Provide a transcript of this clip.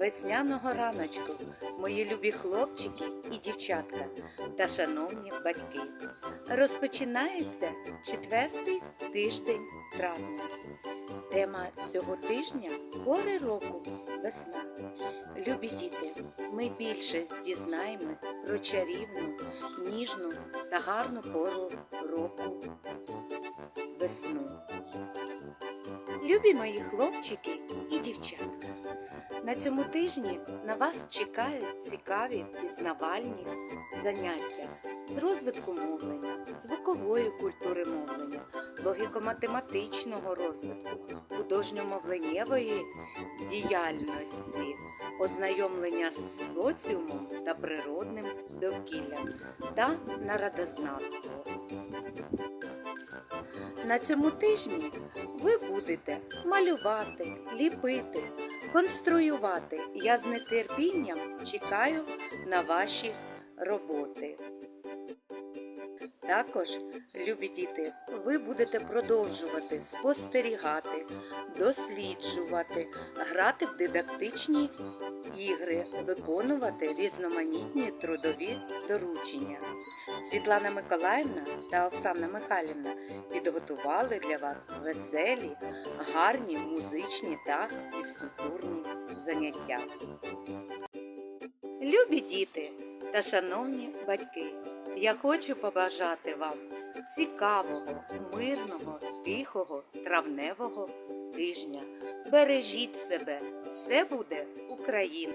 весняного раночку, мої любі хлопчики і дівчатка та шановні батьки. Розпочинається четвертий тиждень травня. Тема цього тижня пори року весна. Любі діти, ми більше дізнаємось про чарівну, ніжну та гарну пору року весну. Любі мої хлопчики і дівчатка. На цьому тижні на вас чекають цікаві пізнавальні заняття з розвитку мовлення, звукової культури мовлення, логіко-математичного розвитку, художньо-мовленнєвої діяльності, ознайомлення з соціумом та природним довкіллям та народознавство. На цьому тижні ви будете малювати, ліпити, конструювати. Я з нетерпінням чекаю на ваші роботи. Також, любі діти, ви будете продовжувати спостерігати, досліджувати, грати в дидактичні ігри, виконувати різноманітні трудові доручення. Світлана Миколаївна та Оксана Михайлівна підготували для вас веселі, гарні музичні та фізкультурні заняття. Любі діти та шановні батьки, я хочу побажати вам цікавого, мирного, тихого, травневого тижня. Бережіть себе, все буде Україна!